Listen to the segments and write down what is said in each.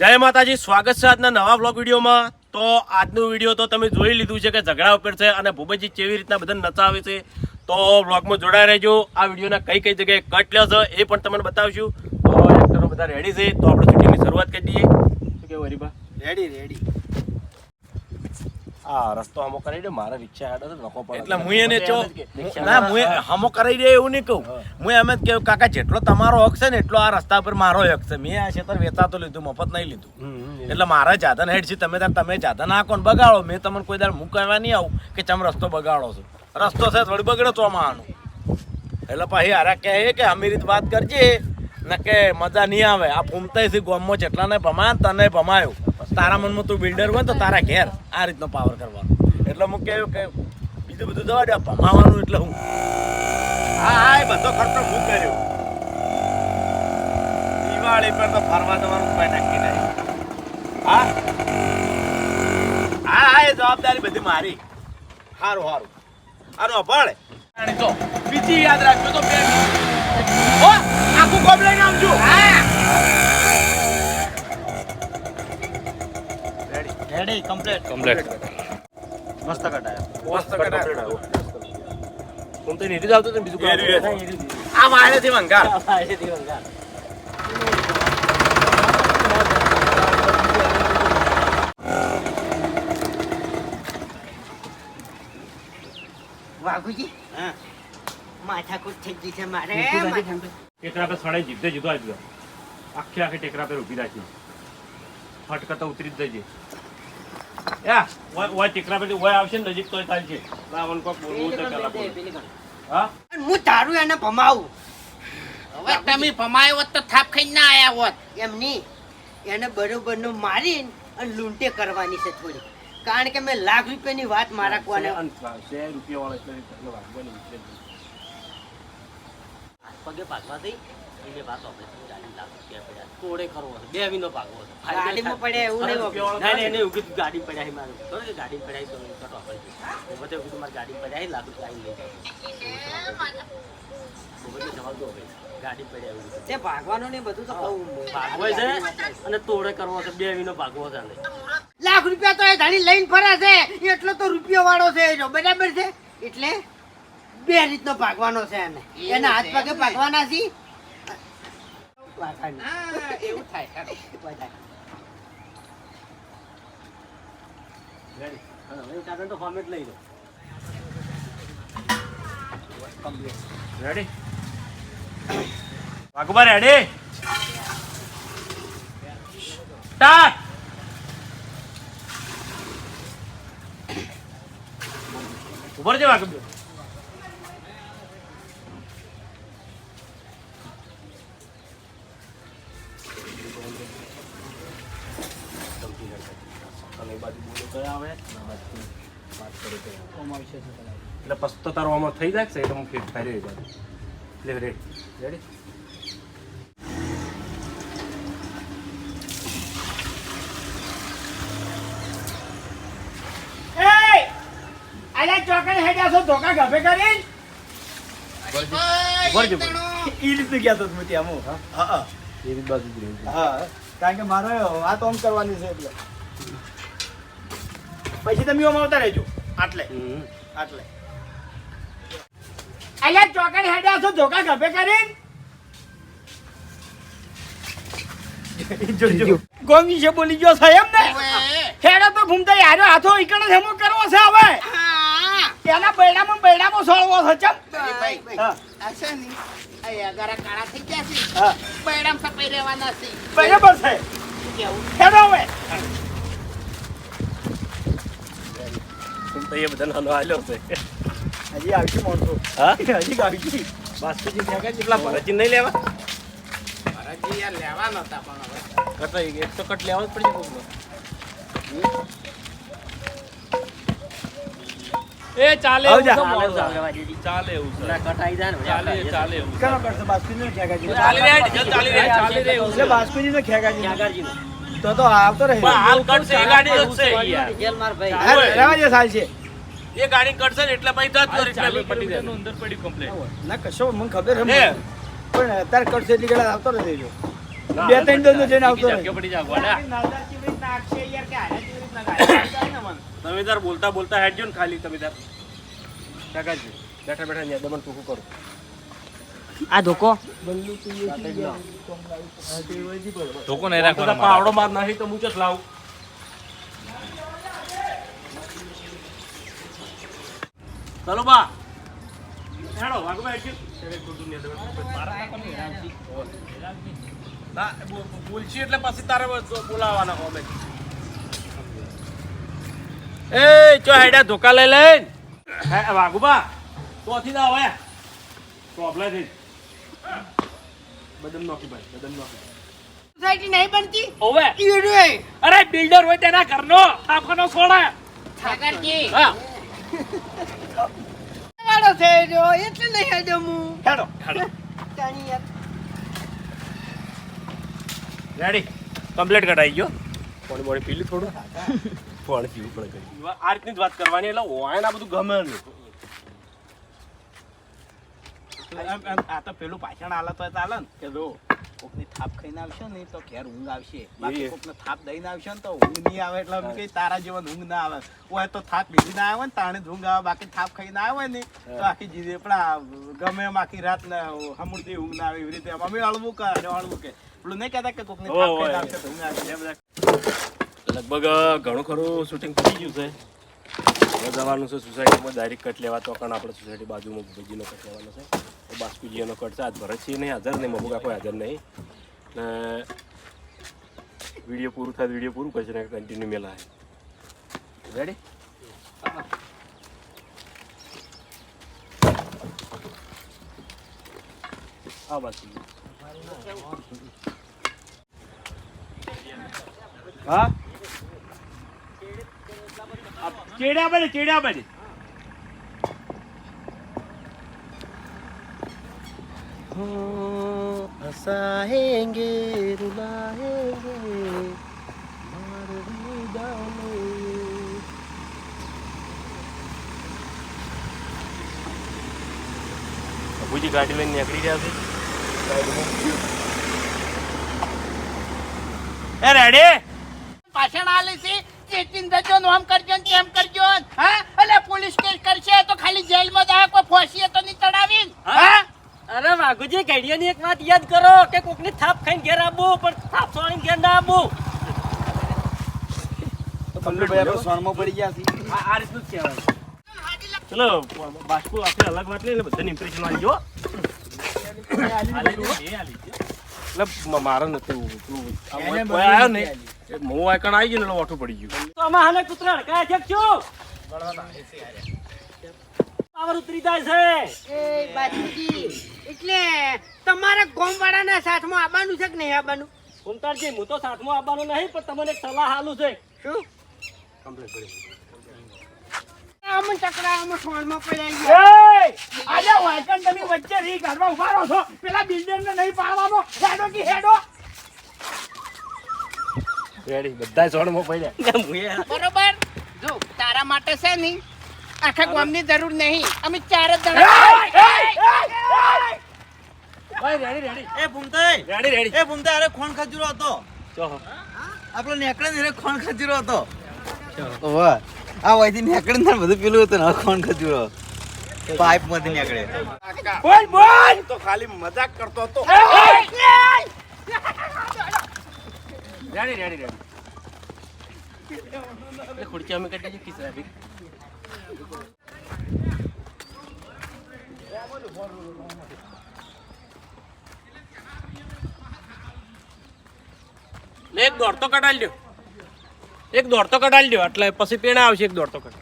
જય માતાજી, સ્વાગત છે આજના નવા બ્લોગ વિડીયોમાં. તો આજનું વીડિયો તો તમે જોઈ લીધું છે કે ઝઘડા ઉપર છે અને ભૂપેજી કેવી રીતના બધા નચાવે છે. તો બ્લોગમાં જોડાઈ રહેજો. આ વિડીયોના કઈ કઈ જગ્યાએ કટ લ્યો છે એ પણ તમને બતાવશું. તો એક્ટરો બધા રેડી છે? તો આપણે શૂટિંગની શરૂઆત કરી દઈએ. શું કેવું હરીબા રેડી રેડી આ રસ્તો હમો કરી દે મારે રિક્ષા હેડો નખો પડે. એટલે હું એને ચો ના હું હમો કરાઈ દે એવું નહીં કહું. હું. એમ જ કહું કાકા જેટલો તમારો હક છે ને એટલો આ રસ્તા પર મારો હક છે. મેં આ ક્ષેત્ર વેચાતો લીધું મફત નહીં લીધું. એટલે મારા જાધન હેડ છે તમે તાર તમે જાધન નાખો ને બગાડો? મેં તમને કોઈ દાડ મૂકવા નહીં આવું કે ચમ રસ્તો બગાડો છો. રસ્તો છે થોડી બગડો માનું એટલે પછી હારા કહે કે અમી રીત વાત કરજે. ને કે મજા નહીં આવે. આ ફૂમતાય છે ગોમમાં જેટલાને ભમા તને ભમાયો. તારા મનમાં તું બિલ્ડર હોય તો તારા ઘેર આ રીતનો પાવર કરવાનો. એટલે હું કે બીજું બધું દવા દે ભમાવાનું એટલે હું. હા હા એ બધો ખર્ચો હું કર્યો. દિવાળી પર તો ફરવા જવાનું કોઈ નક્કી નહીં. હા? હા હા એ જવાબદારી બધી મારી. સારું સારું આનો અભાળ. તો બીજી યાદ રાખજો તો બે આખું કોમ લઈને આવજો રેડી રેડી કમ્પ્લીટ કમ્પ્લીટ મસ્ત કટાયા. મસ્ત કટાયો. હું તો નીતિ આવતો તો બીજું કોઈ એર્યું આવતું એ. નથી. આ વાળેથી મંગાર વાઘુજી? હા. માથાકૂટ થઈ ગઈ છે મારે ટેકરા પર સડાઈ જીભે જીધો આવી ગયો આખી આખી ટેકરા પર ઊભી રાખી. ફટકતા ઉતરી જ જજે ઓય ટેકરા ઓય આવશે ને નજીક તોય ચાલશે રાવણ કોક બોલવું તો પેલા બોલ. હા? હું તારું એને ભમાવું. હવે તમે ભમાયો હોત તો થાપ ખાઈને ના આયા હોત. એમ નહીં. એને બરોબરનું મારી અને લૂંટે કરવાની છે થોડી કારણ કે મેં લાખ રૂપિયાની વાત મારા કોને સે રૂપિયા વાળા. પગે ભાગવા એને વાત આપણે ગાડી લાખ રૂપિયા પડ્યા કોડે કરવો છે બે વિનો ભાગવો છે ગાડીમાં પડ્યા એવું નહીં ના ના એને એવું કીધું ગાડી પડ્યા મારું. ખબર છે ગાડી પડ્યા તો કટવા પડી હું બધે કીધું મારી ગાડી પડ્યા લાખ રૂપિયા લઈ હું બધે જવાબ દો ગાડી પડ્યા એવું તે ભાગવાનું ને બધું તો ભાગવો છે અને તોડે કરવો છે. બે વિનો ભાગવો છે લાખ રૂપિયા તો એ ધાણી લઈને ફરે છે. એટલો તો રૂપિયો વાળો છે એનો. બરાબર છે? એટલે બે રીતનો ભાગવાનો છે એને. એના હાથ પગે ભાગવાના છે. વાઘાની. હા એવું થાય ખરું. બધા. Ready? હા, હવે કાકા તો ફોર્મેટ લઈ લો રેડી વાઘુબા રેડી સ્ટાર્ટ ઉપર છે વાઘુબા અને એ બાજુ બોલો તો આવે? વાત કરે તો આવે. એટલે પસ્તો તો તારો આમાં થઈ જાય છે એટલે હું ફિટ ફેરી રહી બાજુ એટલે રેડી રેડી ભાઈ, તણો. ઈ રીતનું ગયા તો સ્મૃતિ ત્યાં હું. હા? હા એ રીત બાજુ હા. કારણ કે મારે વાત ઓમ કરવાની છે એટલે. પછી તમે ઓમ આવતા રહેજો. આટલે. હમ. આટલે. અલ્યા ચોકડ હેડ્યા છો? ધોકા ગભે કરીને? જો જો બોલી ગયો છે એમ ને? હેડો તો ઘૂમતા યાર હાથો ઈકડે હેમો કરવો છે હવે. એના બૈડામાં બૈડામાં સોળવો છે ચમ. ભાઈ, ભાઈ, આ છે ને, કાળા થઈ ગયા છે. હા. બૈરામ સપાઈ રહેવાના છે. બરાબર છે. શું હેડો હવે. તો એ બધા નાનો આલ્યો છે. હજી આવશું માણસો હા? હજી આવશું. બાસ્તુજી ત્યાં કઈ કેટલા ભરતજી નહીં લેવા? હજી યાર લેવા નહોતા પણ હવે. કટાઈ એક તો કટ લેવા જ પડશે કોકનો. એ ચાલે. એવું છે ચાલે એવું છે ના કટાઈ જાય ને ચાલે ચાલે એવું છે. કેનો કરશે બાસ્કુજી ખેગાજી ચાલી રહ્યા છે, ચાલી રહ્યા છે, ચાલી રહ્યા એવું એટલે છે. બાસ્કુજી ને ખેગાજી ત્યાગાજીનો. તો તો આવતો રહે પણ હાલ કટશે એ ગાડી જ છે યાર. જેલ માર ભાઈ રહેવા દે સાલ છે એ ગાડી કટશે ને એટલે ભાઈ જતો રહે, એટલે પડી જાય. અંદર પડી complete. ના કશો મને ખબર હે. પણ અત્યારે કટશે એટલી ગળા આવતો રહે જો ના, બે ત્રણ દોડનો જઈને આવતો રહે. પડી જાય, ગોડા. આખશે યાર કે હારા જીવિત ના ગાડી ને. તમે તાર બોલતા બોલતા હેડજો ને ખાલી તમે તાર કાકાજી બેઠા બેઠા ન્યા દમણ ટૂંકું કરો. આ ધોકો. ધોકો નહીં તો પાવડો માર નાખી તો હું ચસ લાવું. ચાલો બા. હેડો. ના, બો- બો- બોલશી એટલે પછી તારે બ- બોલાવાના અમે એ ચો હેડા ધોકા લઈ લઈને હે વાઘુબા તોથી ના હવે પ્રોબ્લેમ થઈ બદમ નોખી ભાઈ બદમ નોખી. સોસાયટી નહીં બનતી? ઓવે ઈડે અરે બિલ્ડર હોય તેના ઘરનો આપવાનો છોડે. ઠાકરજી હા. વાળો છે જો એટલે નહીં હેડો હું. હેડો હેડો. રેડી કમ્પ્લીટ કરાઈ ગયો. પાણી પાણી પી લી થોડું. પાણી પીવું પડે કઈ આ રીતની જ વાત કરવાની એટલે વાયન આ બધું ગમે નહીં. એમ- એમ આ તો પેલું પાછળ આલે તો ચાલે ને કે જો કોકની થાપ ખાઈને આવશે ને તો ઘેર ઊંઘ આવશે. બાકી. કોકને થાપ દઈને આવશે ને તો ઊંઘ નહીં આવે એટલે અમે કઈ તારા જેવા ઊંઘ ના આવે. ઓય તો થાપ લીધી ના આવે ને તાણે ઊંઘ આવે બાકી થાપ ખાઈને આવે ને તો આખી જીદી પણ ગમે એમ આખી રાત ને હમુરતી ઊંઘ ના આવે એવી રીતે. અમે હળવું કરે હળવું કે. પેલું નહીં કહેતા કે કોકની લગભગ ઘણું ખરું શૂટિંગ થઈ ગયું છે. હવે જવાનું છે સોસાયટીમાં ડાયરેક્ટ કટ લેવા તો કારણ આપણે સોસાયટી બાજુમાં ભજીનો કટ લેવાનો છે. તો બાસ્કુજીનો કટ છે. આજ ભરત છે નહીં હાજર નહીં મબુકા કોઈ હાજર નહીં. ને વીડિયો પૂરું થાય વીડિયો પૂરું કરશે ને કન્ટિન્યુ મેલા રેડી હા બસ હા? ચેડ્યા બને ચેડ્યા બને. હસાહેંગે રૂલાએંગે બુજી ગાડી લઈને નીકળી રહ્યા છે. એ રેડી? ભાષણ આલે છે ચેતીન જજો ને કરજો ને તેમ કરજો હા? એટલે પોલીસ કેસ કરશે તો ખાલી જેલમાં જાય કોઈ ફોસીએ તો નહીં ચડાવી હા? અરે વાઘુજી ઘડિયાની એક વાત યાદ કરો કે કોકની થાપ ખાઈને ઘેર આવવું પણ થાપ સોળીને ઘેર ના આવવું ચલો બાસ્કુ આપણે અલગ વાત લઈને બધાને ઇમ્પ્રેશન આવી ગયો. એટલે મારે પેલું કોઈ આવ્યો ગયો આમાં હાલે કૂતરા હડકાયા છે શું પાવર ઉતરી જાય છે સાથમાં આવવાનું છે કે નહીં આવવાનું કુંતારજી હું તો સાથમાં આવવાનો નહીં પણ તમને સલાહ આલું છે શું કમ્પ્લીટ આમ ચકરા આમ ગયા. આજે વાયકન તમે વચ્ચે રી ઘરમાં ઊભા રહો છો. પેલા બિલ્ડર ને નહીં પાડવાનો. હેડો કે હેડો. રેડી બધા સોળમાં પડ્યા. બરોબર? જો તારા માટે છે નહીં. આખા ગામની જરૂર નહીં. અમે ચાર જ જણા રેડી રેડી. એ ભૂમતાઈ. Ready ready. એ ભૂમતે અરે ખોણ ખજૂરો હતો. આપણો નેકળે ને ખોણ ખજૂરો હતો. વાહ આ વાયથી નેકળે ને બધું પેલું હતું ને ખોણ ખજૂરો? પાઇપમાંથી નીકળે. બોલ બોલ! તો ખાલી મજાક કરતો હતો. રેડી રેડી રેડી ખુડકી ખુરચી અમે કાઢી છે કિસરા ભી. લે દોડ તો કઢાઈ લ્યો. એક દોડતો કટાડી દો એટલે પછી પેણા આવશે એક દોડતો કટ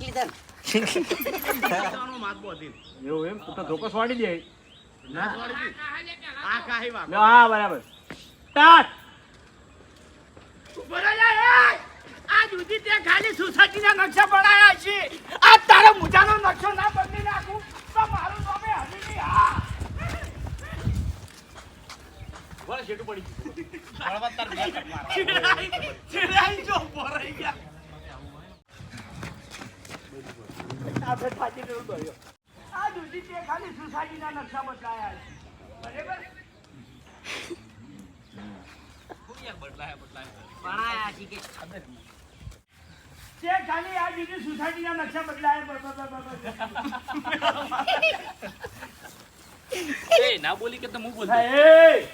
લીધા ને? એવું એમ? તું તો ધોકો સ્વાડી દે હા બરાબર સ્ટાર્ટ આ સુધી તે ખાલી સોસાયટીના નકશા બનાયા છે આ તારા મુજાનો નકશો ના બદલી નાખું તો મારું નામે હજી નહીં હા બોલ શેટું પડી ચિડાઈ જો ભરાઈ ગયા આપણે થાકી ગયું દોડ્યો આ દૂધી તે ખાલી સુસાઈડીના નકશા બદલાયા છે બરાબર તે ખાલી આ દીદી સોસાયટીના નકશા બદલાયા બ- ના બોલી કે તો હું બોલ એ!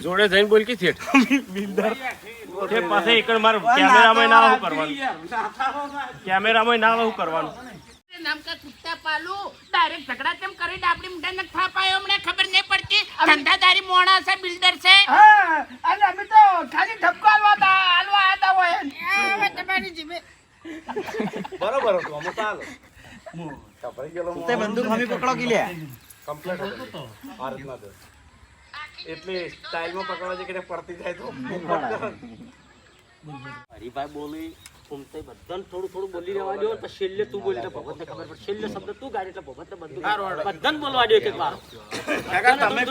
જોડે જઈને બોલ કે શેઠ તે પાસે એકડ માર કેમેરામાં ના આવું કરવાનું. કેમેરામાં ના આવું કરવાનું. નામ કા કુત્તા પાલુ ડાયરેક્ટ ઝઘડા તેમ કરીને આપણી મુંડા ને થાપાયો હમણે ખબર નહીં પડતી. ધંધાદારી મોણા છે બિલ્ડર છે. હા અને અમે તો ખાલી ઠપકો હાલવા તા- હાલવા આતા હોય હવે તમારી જીભે બરોબર તો અમે ચાલો તે બંદૂક હમી પકડો કે લે. કમ્પ્લેટ હતું આ રીતના જ. એટલે સ્ટાઇલમાં પકડવા છે કે પડતી જાય તો હરીભાઈ બોલી ફૂમતે બધાને થોડું થોડું બોલી રહેવા દો પછી છેલ્લે તું બોલી એટલે ભગતને ખબર પડે. છેલ્લે શબ્દ તું ગાડી એટલે ભગતને બધું. બધાને બોલવા દો એક એક વાર. તમે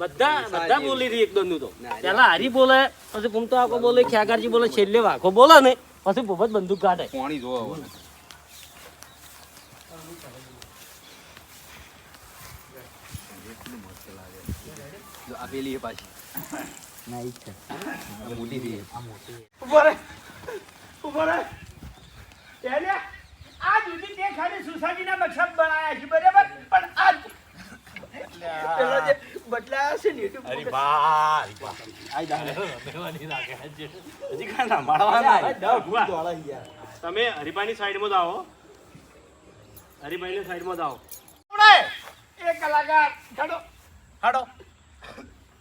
બધા બધા બોલી રહી એકદમનું તો. પેલા હરી બોલે પછી ફૂમતો આખો બોલે ખ્યાગારજી બોલે છેલ્લે વાઘો બોલે ને. પછી ભગત બંદૂક કાઢે. ઊભો ઊભો રહે. એને આ દૂધી તે ખાલી સોસાયટીના નકશા બનાયા છે બરાબર? પણ આ પેલો બદલાયા છે ને યુટ્યુબ અરે બા આઈ દાને રમેવાની લાગે છે હજી કાંઈ ના મારવાના તમે હરિભાઈની સાઈડમાં જાઓ આવો. હરિભાઈની સાઈડમાં જ આવો. આપણે એક કલાકાર હેડો. હાડો.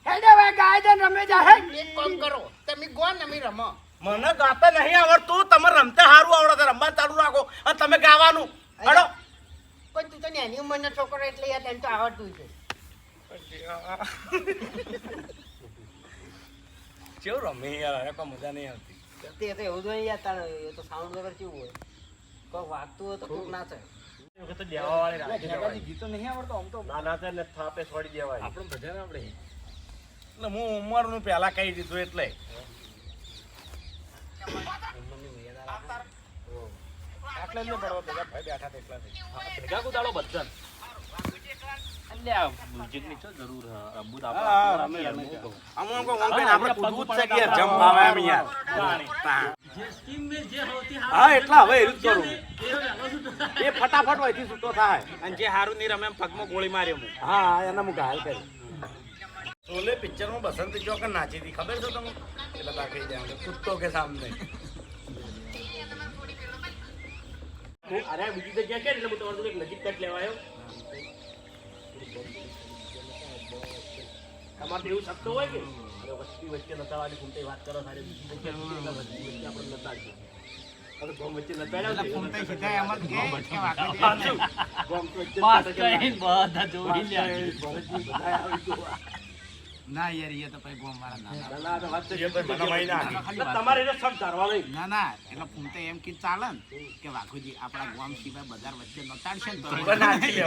હેડે વે ગાયજન રમે જાહે એક કામ કરો તમે ગો ને અમે રમો. મને ગાતા નહીં આવડતું તમે રમતા સારું આવડે રમવા ચાલુ રાખો અને તમે ગાવાનું. હાડો. પણ તું તો નાની ઉંમરનો છોકરો એટલે યાર તને તો આવડતું છે કેવું રમે યાર હવે કોઈ મજા નહીં આવતી. તે તો એવું જોઈએ યાર તારે એ તો સાઉન્ડ વગર કેવું હોય? કોઈ વાગતું હોય તો કોક નાચે તો દેવા વાળી રાખી. ગીતો નહીં આવડતો આમ તો? ના ના થાય ને થાપે છોડી દેવાય આપણે ભજન આપણે એટલે હું ઉંમરનું પહેલા કહી દીધું એટલે. આટલે જ ન પડવા બધા ભાઈ બેઠા એટલા થઈ. ભેગા કુદાડો બધા ફટાફટ હોયથી છૂટો થાય. અને જે હારું નહીં રમે પગમાં ગોળી મારી હું હા એના હું કરી. શોલે પિક્ચરમાં બસંત ચોકર નાચી હતી? ખબર છે તમને એટલે તાકી જાય કૂદતો કે સામને? અરે બીજી જગ્યા કે એટલે હું તમારું નજીક કટ લેવાયો આવ્યો. તમારે એવું શકતો હોય કે અરે વસ્તી વચ્ચે નતાવાની ફૂમતે વાત કરો સારી વસ્તી વચ્ચે આપણે નતાડજો અરે ગોમ વચ્ચે નતાડ્યા ને ફોન સીધા એમ જ કે કે વાગી જાય. પાછું. ગોમ વચ્ચે પાસ નતાડ્યા. કરીને બધા જોઈ લે બધા આવી જોવા. ના યાર એ તો ભાઈ ગોમ વાળા ના ના, ના, તો વાત તો છે. મને મહિના આગે. તો તમારે એને સબ ના ના એટલે ફોન તો એમ કે ચાલે ને કે વાઘુજી આપણા ગોમ સિવાય બજાર વચ્ચે નતાડશે ને તો હવે નાચી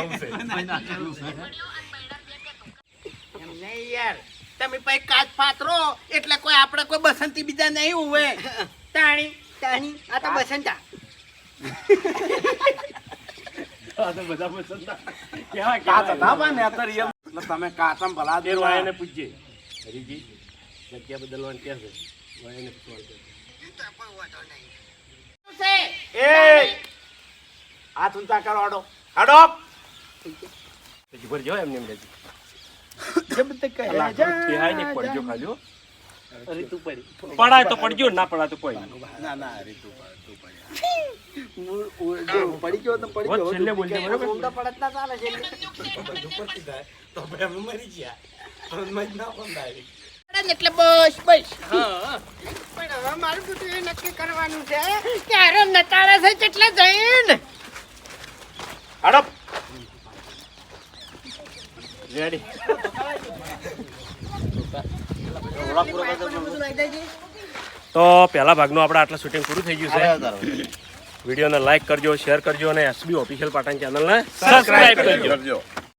એમ નહીં યાર તમે પછી કાચ ફાતરો એટલે કોઈ આપણે કોઈ બસંતી બીજા નહીં હોય તાણી તાણી આ તો બસંતા. આ તો બધા બસંતા. ના. કેવા કાચ હતા પણ એમ. એટલે તમે કાચમ ભલા દે એને પૂછજે. હરીજી જગ્યા બદલવાનું કે છે. છે. એ! હાથ ઊંચા કરો આડો આડો પછી ભરજો એમને એમ રહેજો. જબ તક તિહાઈ ને પડજો હો. પડાય તો પડજો ના પડાય તો કોઈ ના. ના અરે તું તું પડી ગયો તો પડી બસ છેલ્લે બોલજે બરોબર? ઊંધો પડત ના ચાલે છે. બધું જાય તો ભાઈ અમે મરી ગયા. પણ મરી ના પણ થાય એટલે બસ બસ. પણ હવે મારું બધું એ નક્કી કરવાનું છે કે હારે નટાડે છે કેટલે જઈને? હાડો રેડી તો પહેલા ભાગનું આપણે આટલા શૂટિંગ પૂરું થઈ ગયું છે. વિડીયોને લાઈક કરજો શેર કરજો અને એસબી ઓફિશિયલ પાટણ ચેનલને સબસ્ક્રાઇબ કરજો.